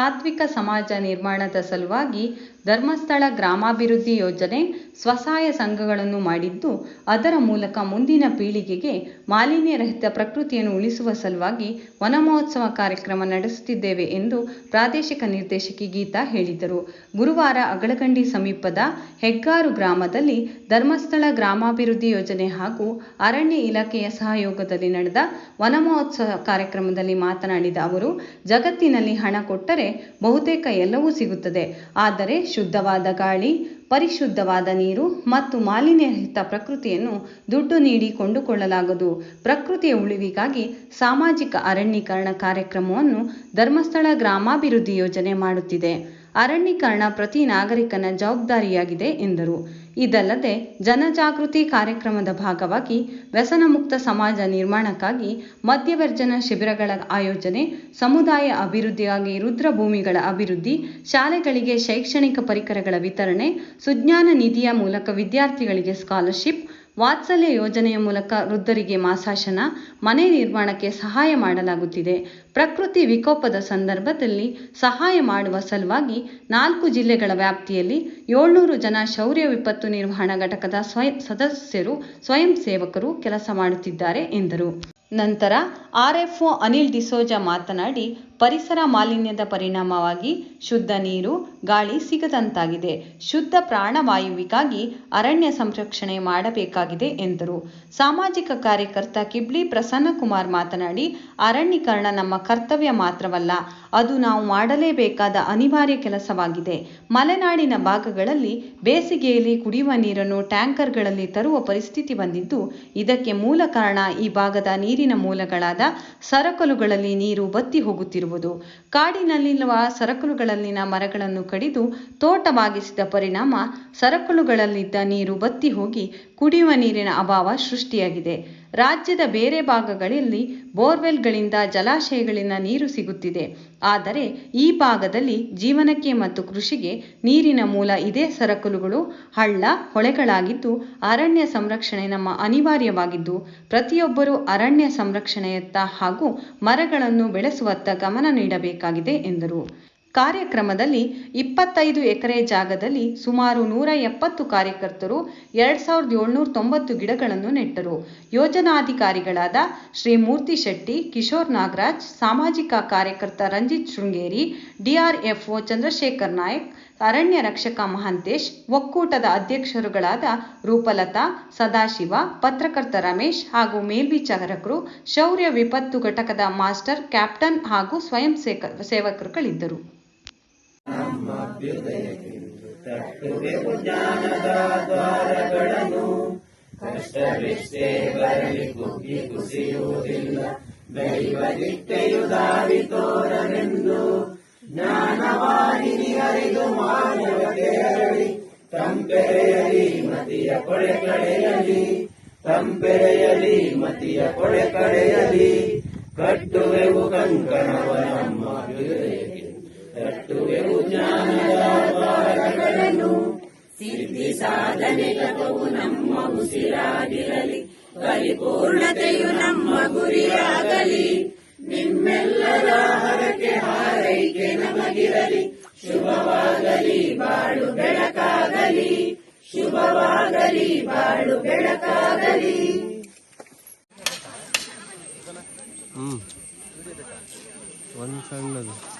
ಸಾತ್ವಿಕ ಸಮಾಜ ನಿರ್ಮಾಣದ ಸಲುವಾಗಿ ಧರ್ಮಸ್ಥಳ ಗ್ರಾಮಾಭಿವೃದ್ಧಿ ಯೋಜನೆ ಸ್ವಸಹಾಯ ಸಂಘಗಳನ್ನು ಮಾಡಿದ್ದು, ಅದರ ಮೂಲಕ ಮುಂದಿನ ಪೀಳಿಗೆಗೆ ಮಾಲಿನ್ಯರಹಿತ ಪ್ರಕೃತಿಯನ್ನು ಉಳಿಸುವ ಸಲುವಾಗಿ ವನ ಮಹೋತ್ಸವ ಕಾರ್ಯಕ್ರಮ ನಡೆಸುತ್ತಿದ್ದೇವೆ ಎಂದು ಪ್ರಾದೇಶಿಕ ನಿರ್ದೇಶಕಿ ಗೀತಾ ಹೇಳಿದರು. ಗುರುವಾರ ಅಗಳಗಂಡಿ ಸಮೀಪದ ಹೆಗ್ಗಾರು ಗ್ರಾಮದಲ್ಲಿ ಧರ್ಮಸ್ಥಳ ಗ್ರಾಮಾಭಿವೃದ್ಧಿ ಯೋಜನೆ ಹಾಗೂ ಅರಣ್ಯ ಇಲಾಖೆಯ ಸಹಯೋಗದಲ್ಲಿ ನಡೆದ ವನ ಮಹೋತ್ಸವ ಕಾರ್ಯಕ್ರಮದಲ್ಲಿ ಮಾತನಾಡಿದ ಅವರು, ಜಗತ್ತಿನಲ್ಲಿ ಹಣ ಕೊಟ್ಟರೆ ಬಹುತೇಕ ಎಲ್ಲವೂ ಸಿಗುತ್ತದೆ. ಆದರೆ ಶುದ್ಧವಾದ ಗಾಳಿ, ಪರಿಶುದ್ಧವಾದ ನೀರು ಮತ್ತು ಮಾಲಿನ್ಯರಹಿತ ಪ್ರಕೃತಿಯನ್ನು ದುಡ್ಡು ನೀಡಿ ಕೊಂಡುಕೊಳ್ಳಲಾಗದು. ಪ್ರಕೃತಿಯ ಉಳಿವಿಗಾಗಿ ಸಾಮಾಜಿಕ ಅರಣ್ಯೀಕರಣ ಕಾರ್ಯಕ್ರಮವನ್ನು ಧರ್ಮಸ್ಥಳ ಗ್ರಾಮಾಭಿವೃದ್ಧಿ ಯೋಜನೆ ಮಾಡುತ್ತಿದೆ. ಅರಣ್ಯೀಕರಣ ಪ್ರತಿ ನಾಗರಿಕನ ಜವಾಬ್ದಾರಿಯಾಗಿದೆ ಎಂದರು. ಇದಲ್ಲದೆ ಜನಜಾಗೃತಿ ಕಾರ್ಯಕ್ರಮದ ಭಾಗವಾಗಿ ವ್ಯಸನಮುಕ್ತ ಸಮಾಜ ನಿರ್ಮಾಣಕ್ಕಾಗಿ ಮದ್ಯವರ್ಜನ ಶಿಬಿರಗಳ ಆಯೋಜನೆ, ಸಮುದಾಯ ಅಭಿವೃದ್ಧಿಗಾಗಿ ರುದ್ರಭೂಮಿಗಳ ಅಭಿವೃದ್ಧಿ, ಶಾಲೆಗಳಿಗೆ ಶೈಕ್ಷಣಿಕ ಪರಿಕರಗಳ ವಿತರಣೆ, ಸುಜ್ಞಾನ ನಿಧಿಯ ಮೂಲಕ ವಿದ್ಯಾರ್ಥಿಗಳಿಗೆ ಸ್ಕಾಲರ್ಶಿಪ್ ವಾತ್ಸಲ್ಯ ಯೋಜನೆಯ ಮೂಲಕ ವೃದ್ಧರಿಗೆ ಮಾಸಾಶನ, ಮನೆ ನಿರ್ಮಾಣಕ್ಕೆ ಸಹಾಯ ಮಾಡಲಾಗುತ್ತಿದೆ. ಪ್ರಕೃತಿ ವಿಕೋಪದ ಸಂದರ್ಭದಲ್ಲಿ ಸಹಾಯ ಮಾಡುವ ಸಲುವಾಗಿ ನಾಲ್ಕು ಜಿಲ್ಲೆಗಳ ವ್ಯಾಪ್ತಿಯಲ್ಲಿ ಏಳ್ನೂರು ಜನ ಶೌರ್ಯ ವಿಪತ್ತು ನಿರ್ವಹಣಾ ಘಟಕದ ಸ್ವಯಂ ಸದಸ್ಯರು, ಸ್ವಯಂ ಸೇವಕರು ಕೆಲಸ ಮಾಡುತ್ತಿದ್ದಾರೆ ಎಂದರು. ನಂತರ ಆರ್ಎಫ್ಒ ಅನಿಲ್ ಡಿಸೋಜಾ ಮಾತನಾಡಿ ಪರಿಸರ ಮಾಲಿನ್ಯದ ಪರಿಣಾಮವಾಗಿ ಶುದ್ಧ ನೀರು, ಗಾಳಿ ಸಿಗದಂತಾಗಿದೆ. ಶುದ್ಧ ಪ್ರಾಣವಾಯುವಿಗಾಗಿ ಅರಣ್ಯ ಸಂರಕ್ಷಣೆ ಮಾಡಬೇಕಾಗಿದೆ ಎಂದರು. ಸಾಮಾಜಿಕ ಕಾರ್ಯಕರ್ತ ಕಿಬ್ಲಿ ಪ್ರಸನ್ನಕುಮಾರ್ ಮಾತನಾಡಿ, ಅರಣ್ಯೀಕರಣ ನಮ್ಮ ಕರ್ತವ್ಯ ಮಾತ್ರವಲ್ಲ, ಅದು ನಾವು ಮಾಡಲೇಬೇಕಾದ ಅನಿವಾರ್ಯ ಕೆಲಸವಾಗಿದೆ. ಮಲೆನಾಡಿನ ಭಾಗಗಳಲ್ಲಿ ಬೇಸಿಗೆಯಲ್ಲಿ ಕುಡಿಯುವ ನೀರನ್ನು ಟ್ಯಾಂಕರ್ಗಳಲ್ಲಿ ತರುವ ಪರಿಸ್ಥಿತಿ ಬಂದಿದ್ದು, ಇದಕ್ಕೆ ಮೂಲ ಕಾರಣ ಈ ಭಾಗದ ನೀರಿನ ಮೂಲಗಳಾದ ಸರಕಲುಗಳಲ್ಲಿ ನೀರು ಬತ್ತಿ ಹೋಗುತ್ತಿರುವುದು ಕಾಡಿನಲ್ಲಿರುವ ಸರಕುಲುಗಳಲ್ಲಿನ ಮರಗಳನ್ನು ಕಡಿದು ತೋಟವಾಗಿಸಿದ ಪರಿಣಾಮ ಸರಕುಲುಗಳಲ್ಲಿದ್ದ ನೀರು ಬತ್ತಿ ಹೋಗಿ ಕುಡಿಯುವ ನೀರಿನ ಅಭಾವ ಸೃಷ್ಟಿಯಾಗಿದೆ. ರಾಜ್ಯದ ಬೇರೆ ಭಾಗಗಳಲ್ಲಿ ಬೋರ್ವೆಲ್ಗಳಿಂದ ಜಲಾಶಯಗಳಿಂದ ನೀರು ಸಿಗುತ್ತಿದೆ. ಆದರೆ ಈ ಭಾಗದಲ್ಲಿ ಜೀವನಕ್ಕೆ ಮತ್ತು ಕೃಷಿಗೆ ನೀರಿನ ಮೂಲ ಇದೇ ಸರಕುಲುಗಳು ಹಳ್ಳ, ಹೊಳೆಗಳಾಗಿದ್ದು ಅರಣ್ಯ ಸಂರಕ್ಷಣೆ ನಮ್ಮ ಅನಿವಾರ್ಯವಾಗಿದ್ದು, ಪ್ರತಿಯೊಬ್ಬರೂ ಅರಣ್ಯ ಸಂರಕ್ಷಣೆಯತ್ತ ಹಾಗೂ ಮರಗಳನ್ನು ಬೆಳೆಸುವತ್ತ ಗಮನ ನೀಡಬೇಕಾಗಿದೆ ಎಂದರು. ಕಾರ್ಯಕ್ರಮದಲ್ಲಿ ಇಪ್ಪತ್ತೈದು ಎಕರೆ ಜಾಗದಲ್ಲಿ ಸುಮಾರು ನೂರ ಎಪ್ಪತ್ತು ಕಾರ್ಯಕರ್ತರು, ಎರಡ್ ಸಾವಿರದ ಏಳ್ನೂರ ತೊಂಬತ್ತು ಗಿಡಗಳನ್ನು ನೆಟ್ಟರು. ಯೋಜನಾಧಿಕಾರಿಗಳಾದ ಶ್ರೀ ಮೂರ್ತಿ ಶೆಟ್ಟಿ, ಕಿಶೋರ್ ನಾಗರಾಜ್, ಸಾಮಾಜಿಕ ಕಾರ್ಯಕರ್ತ ರಂಜಿತ್ ಶೃಂಗೇರಿ, ಡಿಆರ್ಎಫ್ಒ ಚಂದ್ರಶೇಖರ್ ನಾಯಕ್, ಅರಣ್ಯ ರಕ್ಷಕ ಮಹಾಂತೇಶ್, ಒಕ್ಕೂಟದ ಅಧ್ಯಕ್ಷರುಗಳಾದ ರೂಪಲತಾ, ಸದಾಶಿವ, ಪತ್ರಕರ್ತ ರಮೇಶ್ ಹಾಗೂ ಮೇಲ್ವಿಚಾರಕರು, ಶೌರ್ಯ ವಿಪತ್ತು ಘಟಕದ ಮಾಸ್ಟರ್, ಕ್ಯಾಪ್ಟನ್ ಹಾಗೂ ಸ್ವಯಂ ಸೇವಕರುಗಳಿದ್ದರು. ತಟ್ಟುವೆವು ಜ್ಞಾನದ ದ್ವಾರಗಳನ್ನು ಕಷ್ಟವಿಷ್ಟೇ ಬರಲಿ ಕುಗ್ಗಿ ಕುಸಿಯುವುದಿಲ್ಲ. ದೈವ ದಿಟ್ಟೆಯು ದಾರಿ ತೋರನೆಂದು ಜ್ಞಾನವಾಹಿನಿ ಅರಿದು ಮಾನವತೆ ಅರಳಿ ತಂಪೆರೆಯಲಿ ಮತಿಯ ಕೊಳೆ ಕಡೆಯಲಿ ತಂಪೆರೆಯಲಿ ಮತಿಯ ಕೊಳೆ ಕಡೆಯಲಿ ಕಟ್ಟುವೆವು ಕಂಕಣವ ನಮ್ಮ ಹೃದಯಕ್ಕೆ. ತಟ್ಟುವೆವು ಜ್ಞಾನದ ಸಿದ್ಧಿ ಸಾಧನೆ ತಪವು ನಮ್ಮ ಉಸಿರಾಗಿರಲಿ. ಪರಿಪೂರ್ಣತೆಯು ನಮ್ಮ ಗುರಿಯಾಗಲಿ. ನಿಮ್ಮೆಲ್ಲರ ಹರಕೆ ಹಾರೈಕೆ ನಮಗಿರಲಿ. ಶುಭವಾಗಲಿ. ಬಾಳು ಬೆಳಕಾಗಲಿ ಶುಭವಾಗಲಿ. ಬಾಳು ಬೆಳಕಾಗಲಿ. ಒಂದು ಸಣ್ಣದು.